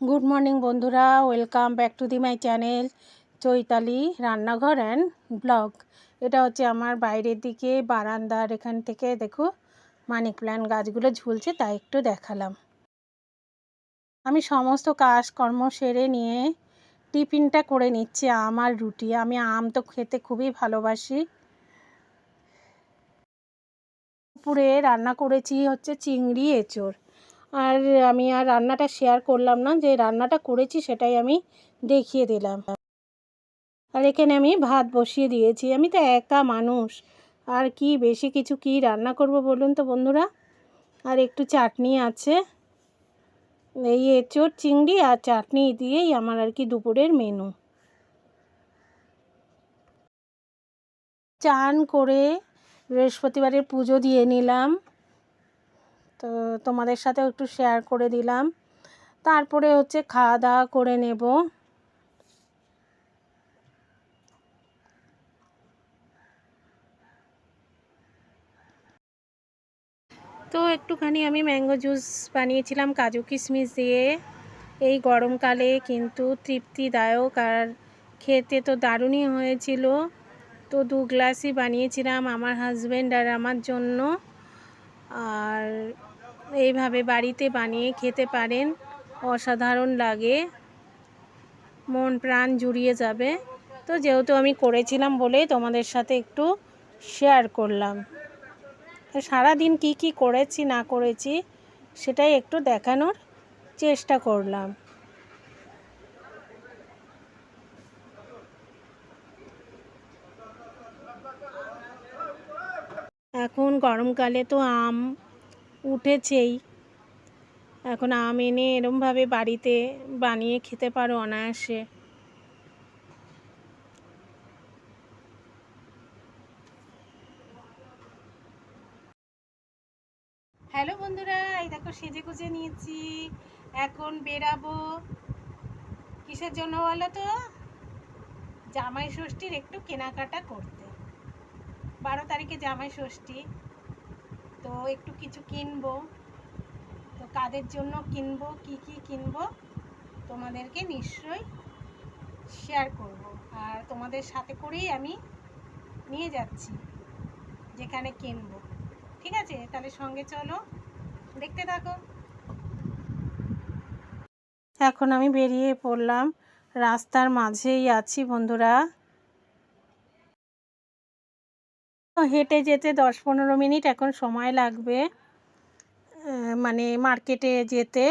Good morning বন্ধুরা। Welcome back to the my channel Chaitali Rannaghar and blog এটা হচ্ছে আমার বাইরের দিকে বারান্দার এখান থেকে, দেখো মানি প্ল্যান্ট গাছগুলো ঝুলছে, তাই একটু দেখালাম। আমি সমস্ত কাজকর্ম সেরে নিয়ে টিফিনটা করে নিচ্ছি আমার রুটি। আমি আম তো খেতে খুবই ভালোবাসি। দুপুরে রান্না করেছি হচ্ছে চিংড়ি, এঁচড়। আর আমি আর রান্নাটা শেয়ার করলাম না, যে রান্নাটা করেছি সেটাই আমি দেখিয়ে দিলাম। আর এখানে আমি ভাত বসিয়ে দিয়েছি। আমি তো একা মানুষ, আর কি বেশি কিছু কি রান্না করব বলুন তো বন্ধুরা? আর একটু চাটনি আছে। এই এঁচোড়, চিংড়ি আর চাটনি দিয়েই আমার আর কি দুপুরের মেনু চান করে বৃহস্পতিবারের পুজো দিয়ে নিলাম। তো তোমাদের সাথেও একটু শেয়ার করে দিলাম। তারপরে হচ্ছে খাওয়া দাওয়া করে নেব। তো একটুখানি আমি ম্যাঙ্গো জুস বানিয়েছিলাম, কাজু কিশমিশ দিয়ে। এই গরমকালে কিন্তু তৃপ্তিদায়ক আর খেতে তো দারুণই হয়েছিল। তো দু গ্লাসই বানিয়েছিলাম আমার হাজব্যান্ড আর আমার জন্য। আর এইভাবে বাড়িতে বানিয়ে খেতে পারেন। অসাধারণ লাগে। মন প্রাণ জুড়িয়ে যাবে। তো যেহেতু আমি করেছিলাম বলেই তোমাদের সাথে একটু শেয়ার করলাম। সারাদিন কি কি করেছি, না করেছি, সেটাই একটু দেখানোর চেষ্টা করলাম। এখন গরমকালে তো আম উঠেছেই। এখন আম এনে এরমভাবে বাড়িতে বানিয়ে খেতে পারো অনায়াসে। হ্যালো বন্ধুরা, এই দেখো সেজে গুজে নিয়েছি। এখন বেরাবো। কিসের জন্য বলো তো? জামাই ষষ্ঠীর একটু কেনাকাটা করতে। বারো তারিখে জামাই ষষ্ঠী। তো একটু কিছু কিনবো। তো কাদের জন্য কিনবো, কি কি কিনবো, তোমাদেরকে নিশ্চয়ই শেয়ার করব। আর তোমাদের সাথে করেই আমি নিয়ে যাচ্ছি, যেখানে কিনবো। ঠিক আছে? তাহলে সঙ্গে চলো, দেখতে থাকো। এখন আমি বেরিয়ে পড়লাম। রাস্তার মাঝেই আছি বন্ধুরা। হেঁটে যেতে দশ পনেরো মিনিট, এখন সময় লাগবে মানে মার্কেটে যেতে।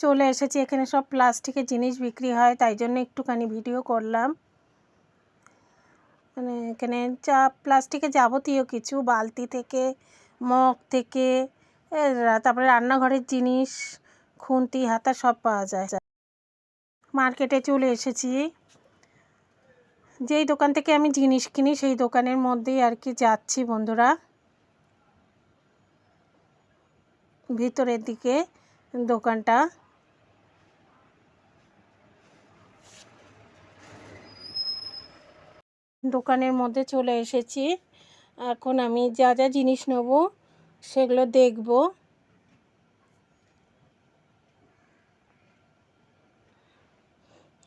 চলে এসেছি, এখানে সব প্লাস্টিকের জিনিস বিক্রি হয়, তাই জন্য একটুখানি ভিডিও করলাম। মানে এখানে যা, প্লাস্টিকের যাবতীয় কিছু, বালতি থেকে, মগ থেকে তারপরে রান্নাঘরের জিনিস, খুন্তি, হাতা সব পাওয়া যায়। মার্কেটে চলে এসেছি। যেই দোকান থেকে আমি জিনিস কিনি, সেই দোকানের মধ্যেই আর কি যাচ্ছি বন্ধুরা। ভিতরের দিকে দোকানটা। দোকানের মধ্যে চলে এসেছি। এখন আমি যা যা জিনিস নেব, সেগুলো দেখব।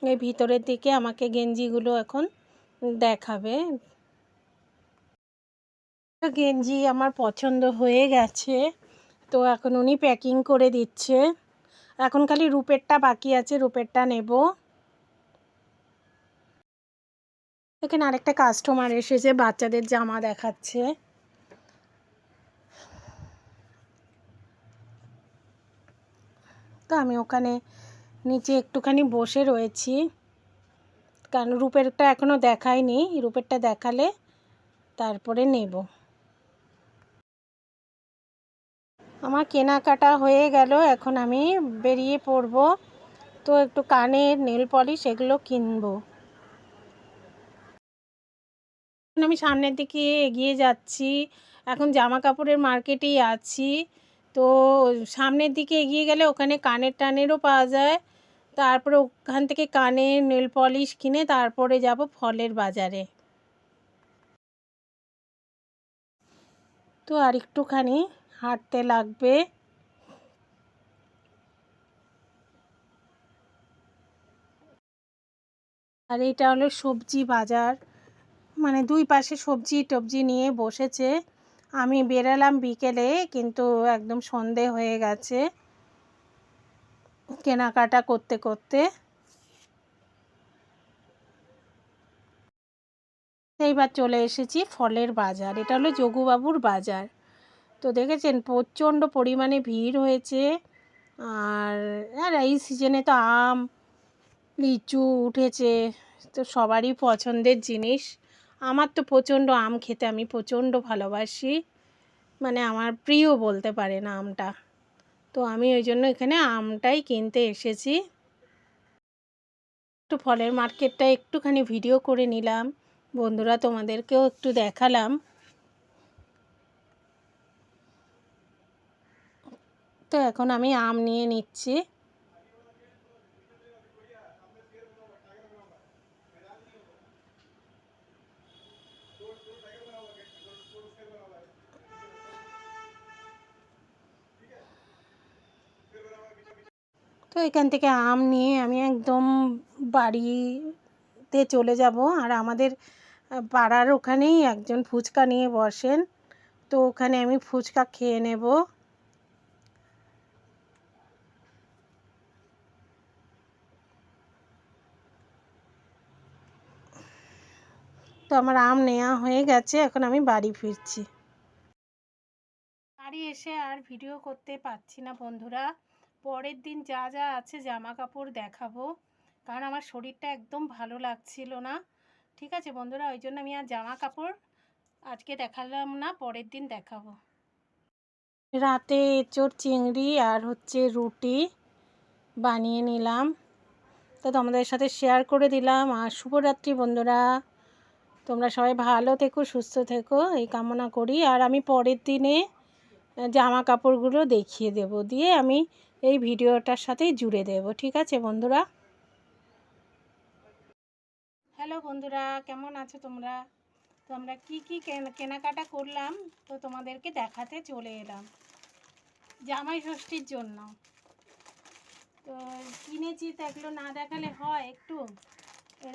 এই ভিতরের দিকে আমাকে গেঞ্জিগুলো এখন দেখাবে। গেঞ্জি আমার পছন্দ হয়ে গেছে। তো এখন উনি প্যাকিং করে দিচ্ছে। এখন খালি রুপেরটা বাকি আছে, রুপেরটা নেব। এখানে আরেকটা কাস্টমার এসেছে, বাচ্চাদের জামা দেখাচ্ছে। তো আমি ওখানে নিচে একটুখানি বসে রয়েছি। কারণ রূপেরটা এখনও দেখায়নি, রূপেরটা দেখালে তারপরে নেব। আমার কেনাকাটা হয়ে গেল, এখন আমি বেরিয়ে পড়ব। তো একটু কানের নেল পলিশ এগুলো কিনবো। আমি সামনের দিকে এগিয়ে যাচ্ছি, এখন জামা কাপড়ের মার্কেটেই আছি। তো সামনের দিকে এগিয়ে গেলে ওখানে কানের টানেরও পাওয়া যায়। তারপরে ওখান থেকে কানে নেল পলিশ কিনে তারপরে যাব ফলের বাজারে। তো আর একটুখানি হাঁটতে লাগবে। আর এটা হলো সবজি বাজার। মানে দুই পাশে সবজি টবজি নিয়ে বসেছে। আমি বেরালাম বিকেলে, কিন্তু একদম সন্ধে হয়ে গেছে। কেনাকাটা করতে করতে। এইবার চলে এসেছি ফলের বাজার। এটা হলো যোগুবাবুর বাজার। তো দেখেছেন প্রচণ্ড পরিমাণে ভিড় হয়েছে। আর আর এই সিজনে তো আম, লিচু উঠেছে। তো সবারই পছন্দের জিনিস। আমার তো প্রচণ্ড আম খেতে আমি প্রচণ্ড ভালোবাসি। মানে আমার প্রিয় বলতে পারে না আমটা। তো আমি ওই জন্য এখানে আমটাই কিনতে এসেছি। একটু ফলের মার্কেটটা একটুখানি ভিডিও করে নিলাম। বন্ধুরা, তোমাদেরকেও একটু দেখালাম। তো এখন আমি আম নিয়ে নিচ্ছি। তো এখান থেকে আম নিয়ে আমি একদম বাড়িতে চলে যাব। আর আমাদের পাড়ার ওখানেই একজন ফুচকা নিয়ে বসেন। তো ওখানে আমি ফুচকা খেয়ে নেব। তো আমার আম নেওয়া হয়ে গেছে, এখন আমি বাড়ি ফিরছি। বাড়ি এসে আর ভিডিও করতে পারছি না বন্ধুরা। পরের দিন যা যা আছে জামা কাপড় দেখাবো। কারণ আমার শরীরটা একদম ভালো লাগছিল না। ঠিক আছে বন্ধুরা, ওই জন্য আমি আর জামা কাপড় আজকে দেখালাম না, পরের দিন দেখাবো। রাতে এঁচোড় চিংড়ি আর হচ্ছে রুটি বানিয়ে নিলাম। তো তোমাদের সাথে শেয়ার করে দিলাম। আর শুভরাত্রি বন্ধুরা। তোমরা সবাই ভালো থেকো, সুস্থ থেকো, এই কামনা করি। আর আমি পরের দিনে জামা কাপড়গুলো দেখিয়ে দেব। দিয়ে আমি এই ভিডিওটার সাথেই জুড়ে দেব, ঠিক আছে বন্ধুরা? হ্যালো বন্ধুরা, কেমন আছো তোমরা? তো আমরা কী কী কেনাকাটা করলাম, তো তোমাদেরকে দেখাতে চলে এলাম। জামাই ষষ্ঠীর জন্য। তো কিনেছি, তো এগুলো না দেখালে হয় একটু।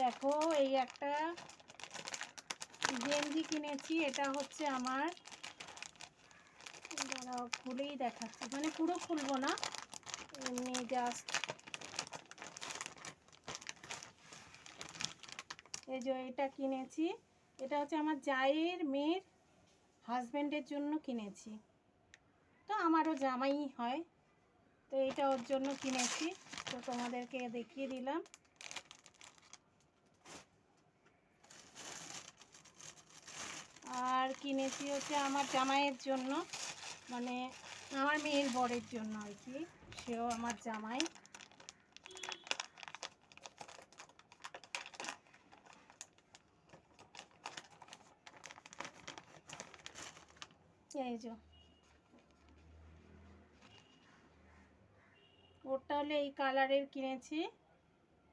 দেখো, এই একটা গেঞ্জি কিনেছি, এটা হচ্ছে আমার খুলেই দেখাচ্ছি। মানে পুরো খুলবো না। এমনি জাস্ট এই যে এটা কিনেছি। এটা হচ্ছে আমার জায়ের মেয়ের হাজব্যান্ডের জন্য কিনেছি। তো আমারও জামাই হয়। তো এটা ওর জন্য কিনেছি। তো তোমাদেরকে দেখিয়ে দিলাম। আর কিনেছি হচ্ছে আমার জামাইয়ের জন্য। মানে আমার মেয়ের বরের জন্য আর কি। সেও আমার জামাই। এই যে। ওরটা হলে এই কালারের কিনেছি।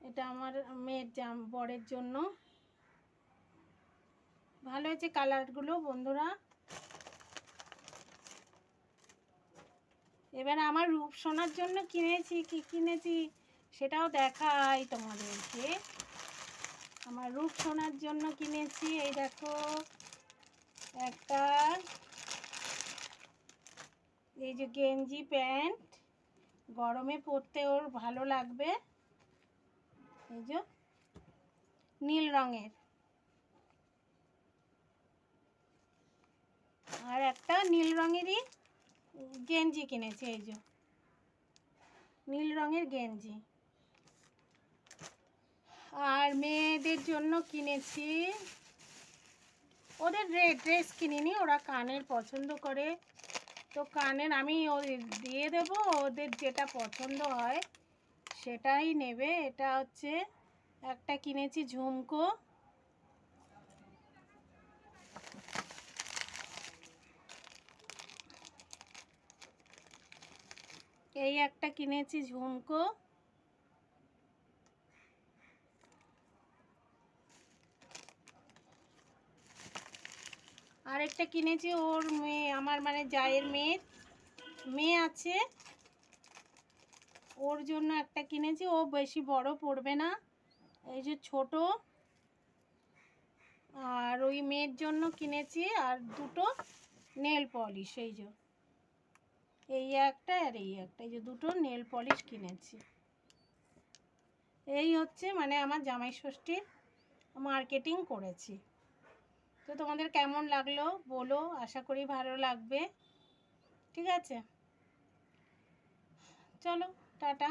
এটা আমার মেয়ের জাম, বরের জন্য। ভালো হয়েছে কালারগুলো, বন্ধুরা। এবার আমার রূপ সোনার জন্য কিনেছি, কি কিনেছি সেটাও দেখাই তোমাদেরকে। আমার রূপ সোনার জন্য কিনেছি, এই দেখো, একটা, এই যে গেঞ্জি প্যান্ট, গরমে পরতে ওর ভালো লাগবে। এই যে নীল রঙের। আর একটা নীল রঙেরই গেঞ্জি কিনেছি, এই যে। নীল রঙের গেঞ্জি। আর মেয়েদের জন্য কিনেছি, ওদের ড্রেস কিনিনি, ওরা কানের পছন্দ করে। তো কানের আমি দিয়ে দেব, ওদের যেটা পছন্দ হয় সেটাই নেবে। এটা হচ্ছে একটা কিনেছি ঝুমকো। এই একটা কিনেছি ঝুমকো। আরেকটা কিনেছি ওর মেয়ে, আমার মানে জায়ের মেয়ের মেয়ে আছে। ওর জন্য একটা কিনেছি, ও বেশি বড় পড়বে না। এই যে ছোট। আর ওই মেয়ের জন্য কিনেছি আর দুটো নেল পলিশ, এই যে। এই একটা আর এই একটা, এই যে দুটো নেল পলিশ কিনেছি। এই হচ্ছে মানে আমার জামাই ষষ্ঠীর মার্কেটিং করেছি। তো তোমাদের কেমন লাগল বলো, আশা করি ভালো লাগবে। ঠিক আছে? চলো, টাটা।